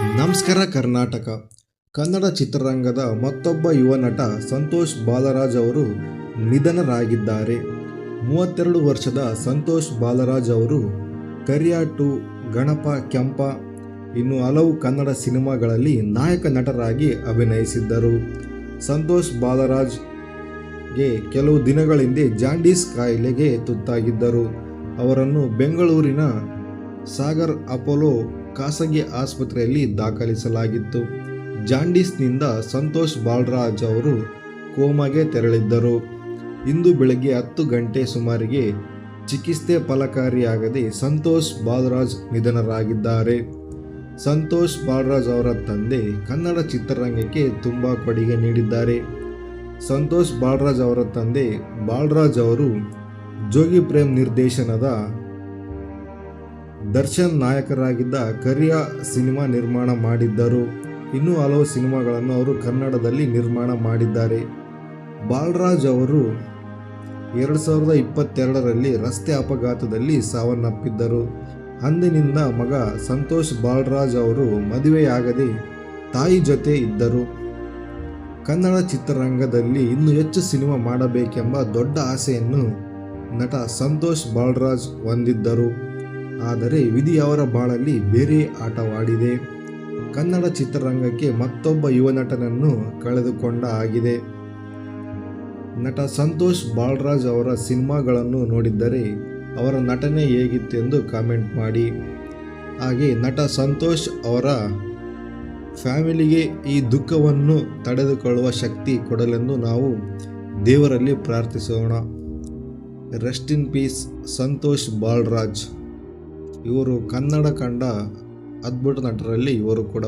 ನಮಸ್ಕಾರ ಕರ್ನಾಟಕ. ಕನ್ನಡ ಚಿತ್ರರಂಗದ ಮತ್ತೊಬ್ಬ ಯುವ ನಟ ಸಂತೋಷ್ ಬಾಲರಾಜ್ ಅವರು ನಿಧನರಾಗಿದ್ದಾರೆ. ಮೂವತ್ತೆರಡು ವರ್ಷದ ಸಂತೋಷ್ ಬಾಲರಾಜ್ ಅವರು ಕರಿಯ ಟು ಗಣಪ ಕೆಂಪ, ಇನ್ನು ಹಲವು ಕನ್ನಡ ಸಿನಿಮಾಗಳಲ್ಲಿ ನಾಯಕ ನಟರಾಗಿ ಅಭಿನಯಿಸಿದ್ದರು. ಸಂತೋಷ್ ಬಾಲರಾಜ್ಗೆ ಕೆಲವು ದಿನಗಳ ಹಿಂದೆ ಜಾಂಡೀಸ್ ಕಾಯಿಲೆಗೆ ತುತ್ತಾಗಿದ್ದರು. ಅವರನ್ನು ಬೆಂಗಳೂರಿನ ಸಾಗರ್ ಅಪೋಲೋ ಖಾಸಗಿ ಆಸ್ಪತ್ರೆಯಲ್ಲಿ ದಾಖಲಿಸಲಾಗಿತ್ತು. ಜಾಂಡೀಸ್ನಿಂದ ಸಂತೋಷ್ ಬಾಲರಾಜ್ ಅವರು ಕೋಮಾಗೆ ತೆರಳಿದ್ದರು. ಇಂದು ಬೆಳಗ್ಗೆ ಹತ್ತು ಗಂಟೆ ಸುಮಾರಿಗೆ ಚಿಕಿತ್ಸೆ ಫಲಕಾರಿಯಾಗದೆ ಸಂತೋಷ್ ಬಾಲರಾಜ್ ನಿಧನರಾಗಿದ್ದಾರೆ. ಸಂತೋಷ್ ಬಾಲರಾಜ್ ಅವರ ತಂದೆ ಕನ್ನಡ ಚಿತ್ರರಂಗಕ್ಕೆ ತುಂಬ ಕೊಡುಗೆ ನೀಡಿದ್ದಾರೆ. ಸಂತೋಷ್ ಬಾಲರಾಜ್ ಅವರ ತಂದೆ ಬಾಲರಾಜ್ ಅವರು ಜೋಗಿ ಪ್ರೇಮ್ ನಿರ್ದೇಶನದ ದರ್ಶನ್ ನಾಯಕರಾಗಿದ್ದ ಕರಿಯ ಸಿನಿಮಾ ನಿರ್ಮಾಣ ಮಾಡಿದ್ದರು. ಇನ್ನೂ ಹಲವು ಸಿನಿಮಾಗಳನ್ನು ಅವರು ಕನ್ನಡದಲ್ಲಿ ನಿರ್ಮಾಣ ಮಾಡಿದ್ದಾರೆ. ಬಾಲರಾಜ್ ಅವರು ಎರಡು ಸಾವಿರದ ಇಪ್ಪತ್ತೆರಡರಲ್ಲಿ ರಸ್ತೆ ಅಪಘಾತದಲ್ಲಿ ಸಾವನ್ನಪ್ಪಿದ್ದರು. ಅಂದಿನಿಂದ ಮಗ ಸಂತೋಷ್ ಬಾಲರಾಜ್ ಅವರು ಮದುವೆಯಾಗದೆ ತಾಯಿ ಜೊತೆ ಇದ್ದರು. ಕನ್ನಡ ಚಿತ್ರರಂಗದಲ್ಲಿ ಇನ್ನೂ ಹೆಚ್ಚು ಸಿನಿಮಾ ಮಾಡಬೇಕೆಂಬ ದೊಡ್ಡ ಆಸೆಯನ್ನು ನಟ ಸಂತೋಷ್ ಬಾಲರಾಜ್ ಹೊಂದಿದ್ದರು. ಆದರೆ ವಿಧಿ ಅವರ ಬಾಳಲ್ಲಿ ಬೇರೆ ಆಟವಾಡಿದೆ. ಕನ್ನಡ ಚಿತ್ರರಂಗಕ್ಕೆ ಮತ್ತೊಬ್ಬ ಯುವ ನಟನನ್ನು ಕಳೆದುಕೊಂಡ ಆಗಿದೆ. ನಟ ಸಂತೋಷ್ ಬಾಲರಾಜ್ ಅವರ ಸಿನಿಮಾಗಳನ್ನು ನೋಡಿದ್ದರೆ ಅವರ ನಟನೆ ಹೇಗಿತ್ತೆಂದು ಕಾಮೆಂಟ್ ಮಾಡಿ. ಹಾಗೆ ನಟ ಸಂತೋಷ್ ಅವರ ಫ್ಯಾಮಿಲಿಗೆ ಈ ದುಃಖವನ್ನು ತಡೆದುಕೊಳ್ಳುವ ಶಕ್ತಿ ಕೊಡಲೆಂದು ನಾವು ದೇವರಲ್ಲಿ ಪ್ರಾರ್ಥಿಸೋಣ. Rest in peace, Santosh Balraj ಇವರು ಕನ್ನಡ ಕಂಡ ಅದ್ಭುತ ನಟರಲ್ಲಿ ಇವರು ಕೂಡ